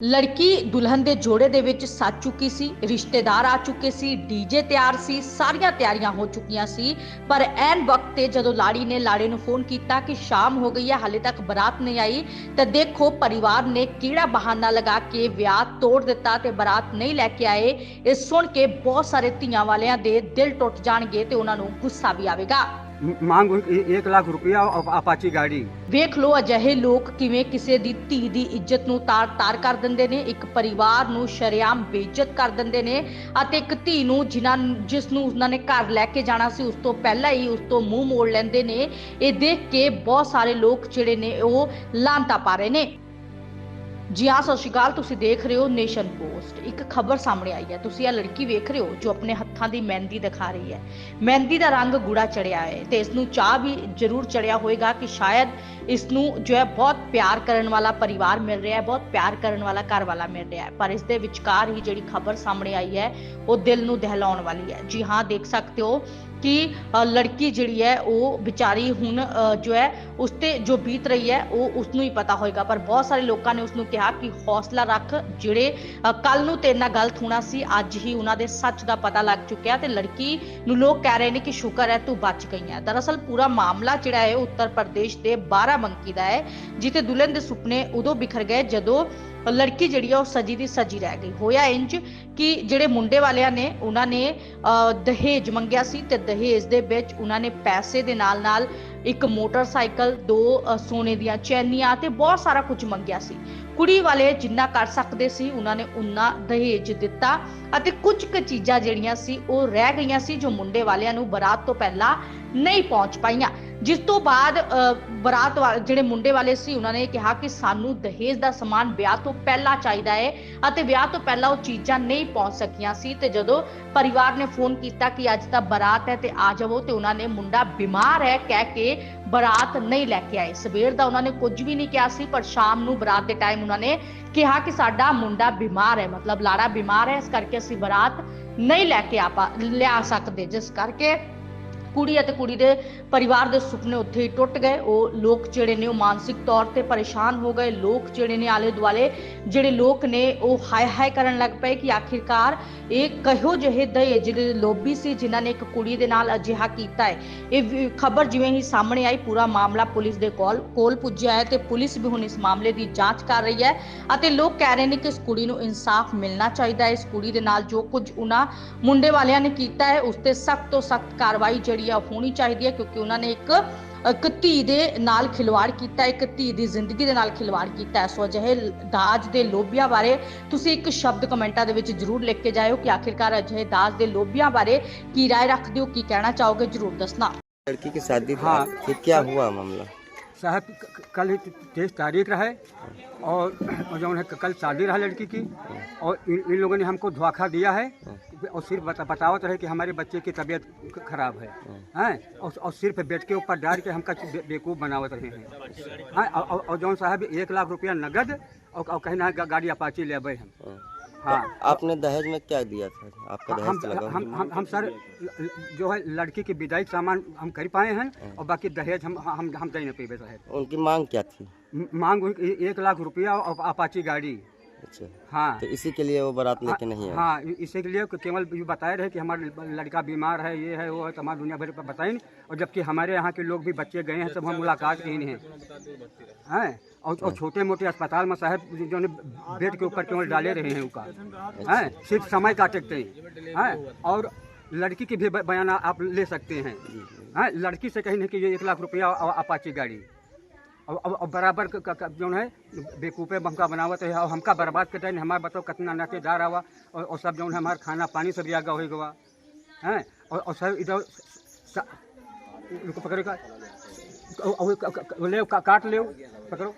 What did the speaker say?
ਲੜਕੀ ਦੁਲਹਨ ਦੇ ਜੋੜੇ ਦੇ ਵਿੱਚ ਸੱਜ ਚੁੱਕੀ ਸੀ, ਰਿਸ਼ਤੇਦਾਰ ਆ ਚੁੱਕੇ ਸੀ ਡੀਜੇ ਤਿਆਰ ਸੀ, ਸਾਰੀਆਂ ਤਿਆਰੀਆਂ ਹੋ ਚੁੱਕੀਆਂ ਸੀ, ਪਰ ਐਨ ਵਕਤ ਤੇ ਜਦੋਂ ਲਾੜੀ ਨੇ ਲਾੜੇ ਨੂੰ ਫੋਨ ਕੀਤਾ ਕਿ ਸ਼ਾਮ ਹੋ ਗਈ ਹੈ, ਹਾਲੇ ਤੱਕ ਬਰਾਤ ਨਹੀਂ ਆਈ, ਤਾਂ ਦੇਖੋ ਪਰਿਵਾਰ ਨੇ ਕਿਹੜਾ ਬਹਾਨਾ ਲਗਾ ਕੇ ਵਿਆਹ ਤੋੜ ਦਿੱਤਾ ਤੇ ਬਰਾਤ ਨਹੀਂ ਲੈ ਕੇ ਆਏ। ਇਹ ਸੁਣ ਕੇ ਬਹੁਤ ਸਾਰੇ ਧੀਆਂ ਵਾਲਿਆਂ ਦੇ ਦਿਲ ਟੁੱਟ ਜਾਣਗੇ ਤੇ ਉਹਨਾਂ ਨੂੰ ਗੁੱਸਾ ਵੀ ਆਵੇਗਾ। ਮੰਗ ਇੱਕ ਲੱਖ ਰੁਪਇਆ ਅਪਾਚੀ ਗਾੜੀ। ਵੇਖ ਲੋ ਅਜਿਹੇ ਲੋਕ ਕਿਵੇਂ ਕਿਸੇ ਦੀ ਧੀ ਦੀ ਇੱਜ਼ਤ ਨੂੰ ਤਾਰ-ਤਾਰ ਕਰ ਦਿੰਦੇ ਨੇ, ਇੱਕ ਪਰਿਵਾਰ ਨੂੰ ਸ਼ਰਿਆਮ ਬੇਇੱਜ਼ਤ ਕਰ ਦਿੰਦੇ ਨੇ ਅਤੇ ਇੱਕ ਧੀ ਨੂੰ ਜਿਨ੍ਹਾਂ ਜਿਸ ਨੂੰ ਉਹਨਾਂ ਨੇ ਘਰ ਲੈ ਕੇ ਜਾਣਾ ਸੀ, ਉਸ ਤੋਂ ਪਹਿਲਾਂ ਹੀ ਉਸ ਤੋਂ ਮੂੰਹ ਮੋੜ ਲੈਂਦੇ ਨੇ। ਇਹ ਦੇਖ ਕੇ ਬਹੁਤ ਸਾਰੇ ਲੋਕ ਜਿਹੜੇ ਨੇ ਉਹ ਲਾਂਤਾ ਪਾ ਰਹੇ ਨੇ। ਜੀ ਹਾਂ, ਸਤਿ ਸ਼੍ਰੀ ਅਕਾਲ। ਤੁਸੀਂ ਦੇਖ ਰਹੇ ਹੋ ਨੇਸ਼ਨ ਪੋਸਟ। ਇੱਕ ਖਬਰ ਸਾਹਮਣੇ ਆਈ ਹੈ। ਤੁਸੀਂ ਇਹ ਲੜਕੀ ਵੇਖ ਰਹੇ ਹੋ ਜੋ ਆਪਣੇ ਹੱਥਾਂ ਦੀ ਮਹਿੰਦੀ ਦਿਖਾ ਰਹੀ ਹੈ। ਮਹਿੰਦੀ ਦਾ ਰੰਗ ਗੂੜਾ ਚੜਿਆ ਹੈ ਤੇ ਇਸ ਨੂੰ ਚਾਹ ਵੀ ਜ਼ਰੂਰ ਚੜਿਆ ਹੋਏਗਾ ਕਿ ਸ਼ਾਇਦ ਇਸ ਨੂੰ ਜੋ ਹੈ ਬਹੁਤ ਪਿਆਰ ਕਰਨ ਵਾਲਾ ਪਰਿਵਾਰ ਮਿਲ ਰਿਹਾ ਹੈ, ਬਹੁਤ ਪਿਆਰ ਕਰਨ ਵਾਲਾ ਘਰ ਵਾਲਾ ਮਿਲ ਰਿਹਾ ਹੈ। ਪਰ ਇਸ ਦੇ ਵਿਚਕਾਰ ਹੀ ਜਿਹੜੀ ਖਬਰ ਸਾਹਮਣੇ ਆਈ ਹੈ, ਉਹ ਦਿਲ ਨੂੰ ਦਹਿਲਾਉਣ ਵਾਲੀ ਹੈ। ਜੀ ਹਾਂ, ਦੇਖ ਸਕਦੇ ਹੋ ਕਿ ਲੜਕੀ ਜਿਹੜੀ ਹੈ, ਉਹ ਵਿਚਾਰੀ ਹੁਣ ਜੋ ਹੈ, ਉਸ ਤੇ ਜੋ ਬੀਤ ਰਹੀ ਹੈ, ਉਹ ਉਸ ਨੂੰ ਹੀ ਪਤਾ ਹੋਏਗਾ। ਪਰ ਬਹੁਤ ਸਾਰੇ ਲੋਕਾਂ ਨੇ ਉਸ ਨੂੰ ਕਿਹਾ ਕਿ ਹੌਸਲਾ ਰੱਖ, ਜਿਹੜੇ ਕੱਲ ਨੂੰ ਤੇਰੇ ਨਾਲ ਗਲਤ ਹੋਣਾ ਸੀ, ਅੱਜ ਹੀ ਉਹਨਾਂ ਦੇ ਸੱਚ ਦਾ ਪਤਾ ਲੱਗ ਚੁੱਕਿਆ ਤੇ ਲੜਕੀ ਨੂੰ ਲੋਕ ਕਹਿ ਰਹੇ ਨੇ ਕਿ ਸ਼ੁਕਰ ਹੈ, ਤੂੰ ਬਚ ਗਈ ਹੈ। ਦਰਅਸਲ ਪੂਰਾ ਮਾਮਲਾ ਜਿਹੜਾ ਹੈ, ਉੱਤਰ ਪ੍ਰਦੇਸ਼ ਦੇ ਬਾਰਾਬੰਕੀ ਦਾ ਹੈ, ਜਿੱਥੇ ਦੁਲਹਨ ਦੇ ਸੁਪਨੇ ਉਦੋਂ ਬਿਖਰ ਗਏ ਜਦੋਂ ਲੜਕੀ ਜਿਹੜੀ ਆ, ਉਹ ਸਜੀ ਦੀ ਸਜੀ ਰਹਿ ਗਈ। ਹੋਇਆ ਇੰਜ ਕਿ ਜਿਹੜੇ ਮੁੰਡੇ ਵਾਲਿਆਂ ਨੇ, ਉਹਨਾਂ ਨੇ ਦਹੇਜ ਮੰਗਿਆ ਸੀ ਤੇ ਦਹੇਜ ਦੇ ਵਿੱਚ ਉਹਨਾਂ ਨੇ ਪੈਸੇ ਦੇ ਨਾਲ ਨਾਲ ਇੱਕ ਮੋਟਰਸਾਈਕਲ, ਦੋ ਸੋਨੇ ਦੀਆਂ ਚੈਨੀਆਂ ਤੇ ਬਹੁਤ ਸਾਰਾ ਕੁਝ ਮੰਗਿਆ ਸੀ। ਕੁੜੀ ਵਾਲੇ ਜਿੰਨਾ ਕਰ ਸਕਦੇ ਸੀ, ਉਹਨਾਂ ਨੇ ਉਨਾ ਦਹੇਜ ਦਿੱਤਾ ਅਤੇ ਕੁਝ ਕੁ ਚੀਜ਼ਾਂ ਜਿਹੜੀਆਂ ਸੀ, ਉਹ ਰਹਿ ਗਈਆਂ ਸੀ ਜੋ ਮੁੰਡੇ ਵਾਲਿਆਂ ਨੂੰ ਬਰਾਤ ਤੋਂ ਪਹਿਲਾਂ ਨਹੀਂ ਪਹੁੰਚ ਪਾਈਆਂ। ਜਿਸ ਤੋਂ ਬਾਅਦ ਬਰਾਤ ਵਾ- ਜਿਹੜੇ ਮੁੰਡੇ ਵਾਲੇ ਸੀ, ਉਹਨਾਂ ਨੇ ਕਿਹਾ ਕਿ ਸਾਨੂੰ ਦਹੇਜ ਦਾ ਸਮਾਨ ਵਿਆਹ ਤੋਂ ਪਹਿਲਾਂ ਚਾਹੀਦਾ ਹੈ ਅਤੇ ਵਿਆਹ ਤੋਂ ਪਹਿਲਾਂ ਉਹ ਚੀਜ਼ਾਂ ਨਹੀਂ ਪਹੁੰਚ ਸਕੀਆਂ ਸੀ ਤੇ ਜਦੋਂ ਪਰਿਵਾਰ ਨੇ ਫੋਨ ਕੀਤਾ ਕਿ ਅੱਜ ਤਾਂ ਬਰਾਤ ਹੈ ਤੇ ਆ ਜਾਵੋ ਤੇ ਉਹਨਾਂ ਨੇ ਮੁੰਡਾ ਬਿਮਾਰ ਹੈ, ਕਹਿ ਕੇ ਬਰਾਤ ਨਹੀਂ ਲੈ ਕੇ ਆਏ। ਸਵੇਰ ਦਾ ਉਹਨਾਂ ਨੇ ਕੁਝ ਵੀ ਨਹੀਂ ਕਿਹਾ ਸੀ, ਪਰ ਸ਼ਾਮ ਨੂੰ ਬਰਾਤ ਦੇ ਟਾਈਮ ਉਹਨਾਂ ਨੇ ਕਿਹਾ ਕਿ ਸਾਡਾ ਮੁੰਡਾ ਬਿਮਾਰ ਹੈ, ਮਤਲਬ ਲਾੜਾ ਬਿਮਾਰ ਹੈ, ਇਸ ਕਰਕੇ ਅਸੀਂ ਬਰਾਤ ਨਹੀਂ ਲੈ ਕੇ ਆ ਪਾ, ਲਿਆ ਸਕਦੇ, ਜਿਸ ਕਰਕੇ ਕੁੜੀ ਅਤੇ ਕੁੜੀ ਦੇ ਪਰਿਵਾਰ ਦੇ ਸੁਪਨੇ ਉੱਥੇ ਹੀ ਟੁੱਟ ਗਏ। ਉਹ ਲੋਕ ਜਿਹੜੇ ਨੇ ਉਹ ਮਾਨਸਿਕ ਤੌਰ ਤੇ ਪਰੇਸ਼ਾਨ ਹੋ ਗਏ। ਲੋਕ ਜਿਹੜੇ ਨੇ ਆਲੇ ਦੁਆਲੇ ਜਿਹੜੇ ਲੋਕ ਨੇ, ਉਹ ਹਾਏ ਹਾਏ ਕਰਨ ਲੱਗ ਪਏ ਕਿ ਆਖਿਰਕਾਰ ਇਹ ਕਹੋ ਜਿਹੇ ਦਹੇਜ ਜਿਹੜੇ ਲੋਬੀ ਸੀ, ਜਿਨ੍ਹਾਂ ਨੇ ਇੱਕ ਕੁੜੀ ਦੇ ਨਾਲ ਅਜਿਹਾ ਕੀਤਾ ਹੈ। ਇਹ ਖਬਰ ਜਿਵੇਂ ਹੀ ਸਾਹਮਣੇ ਆਈ, ਪੂਰਾ ਮਾਮਲਾ ਪੁਲਿਸ ਦੇ ਕੋਲ ਕੋਲ ਪੁੱਜਿਆ ਹੈ ਤੇ ਪੁਲਿਸ ਵੀ ਹੁਣ ਇਸ ਮਾਮਲੇ ਦੀ ਜਾਂਚ ਕਰ ਰਹੀ ਹੈ ਅਤੇ ਲੋਕ ਕਹਿ ਰਹੇ ਨੇ ਕਿ ਇਸ ਕੁੜੀ ਨੂੰ ਇਨਸਾਫ ਮਿਲਣਾ ਚਾਹੀਦਾ ਹੈ। ਇਸ ਕੁੜੀ ਦੇ ਨਾਲ ਜੋ ਕੁਝ ਉਹਨਾਂ ਮੁੰਡੇ ਵਾਲਿਆਂ ਨੇ ਕੀਤਾ ਹੈ, ਉਸ ਤੇ ਸਖਤ ਤੋਂ ਸਖਤ ਕਾਰਵਾਈ ਜਿਹੜੀ ਆ ਉਹ ਹੋਣੀ ਚਾਹੀਦੀ ਹੈ ਕਿਉਂਕਿ ਉਹਨਾਂ ਨੇ ਇੱਕ ਇੱਕ ਧੀ ਦੇ ਨਾਲ ਖਿਲਵਾੜ ਕੀਤਾ ਇੱਕ ਧੀ ਦੀ ਜ਼ਿੰਦਗੀ ਦੇ ਨਾਲ ਖਿਲਵਾੜ ਕੀਤਾ ਹੈ ਸੋ ਅਜਿਹੇ ਦਾਜ ਦੇ ਲੋਭੀਆਂ ਬਾਰੇ ਤੁਸੀਂ ਇੱਕ ਸ਼ਬਦ ਕਮੈਂਟਾਂ ਦੇ ਵਿੱਚ ਜਰੂਰ ਲਿਖ ਕੇ ਜਾਇਓ ਕਿ ਆਖਿਰਕਾਰ ਅਜਿਹੇ ਦਾਜ ਦੇ ਲੋਭੀਆਂ ਬਾਰੇ ਕੀ ਰਾਏ ਰੱਖਦੇ ਹੋ ਕੀ ਕਹਿਣਾ ਚਾਹੋਗੇ ਜਰੂਰ ਦੱਸਣਾ लड़की की शादी थी हाँ। फिर क्या हुआ मामला साहब कल तेईस तारीख रहे और जो है कल शादी रहा लड़की की और इन, इन लोगों ने हमको धोखा दिया है और सिर्फ़ बता, बतावत रहे कि हमारे बच्चे की तबीयत खराब है हैं और, और सिर्फ़ बेड के ऊपर डाल के हमका बे- बेवकूफ़ बनावत रहे हैं और, और, और जौन साहब एक लाख रुपया नगद और, और कहना है गाड़ी अपाची ले हम। हाँ। आपने दहेज में क्या दिया था? आपका दहेज हम लगा हम हम हम सर जो है लड़की की विदाई सामान हम कर पाए हैं और बाकी दहेज हम हम हम दे नहीं पे सर उनकी मांग क्या थी? मांग एक लाख रुपया और अपाची गाड़ी। अच्छा। हाँ। तो इसी के लिए वो बारात लेके नहीं आए? हाँ इसी के लिए केवल ये बताए रहे कि हमारा लड़का बीमार है ये है वो है तमाम दुनिया भर पर बताए। नहीं और जबकि हमारे यहाँ के लोग भी बच्चे गए हैं सब हम मुलाकात की हैं। हैं? और, और छोटे मोटे अस्पताल में साहब जो ने बेड के ऊपर केवल डाले रहे हैं उनका हैं? सिर्फ़ समय काटते हैं। हैं? और लड़की की भी बयान आप ले सकते हैं। हैं? लड़की से कहीं नहीं कि ये एक लाख रुपया अपाची गाड़ी। और, बराबर जो है बेकूफ़े हमका बनावत है और हमका बर्बाद करते हैं हमारे बताओ कितना नातेदार आवा और, और सब जो है हमारा खाना पानी सब आगा हो गवा हैं और, सब इधर पकड़ो पकड़ेगा ले काट ले पकड़ो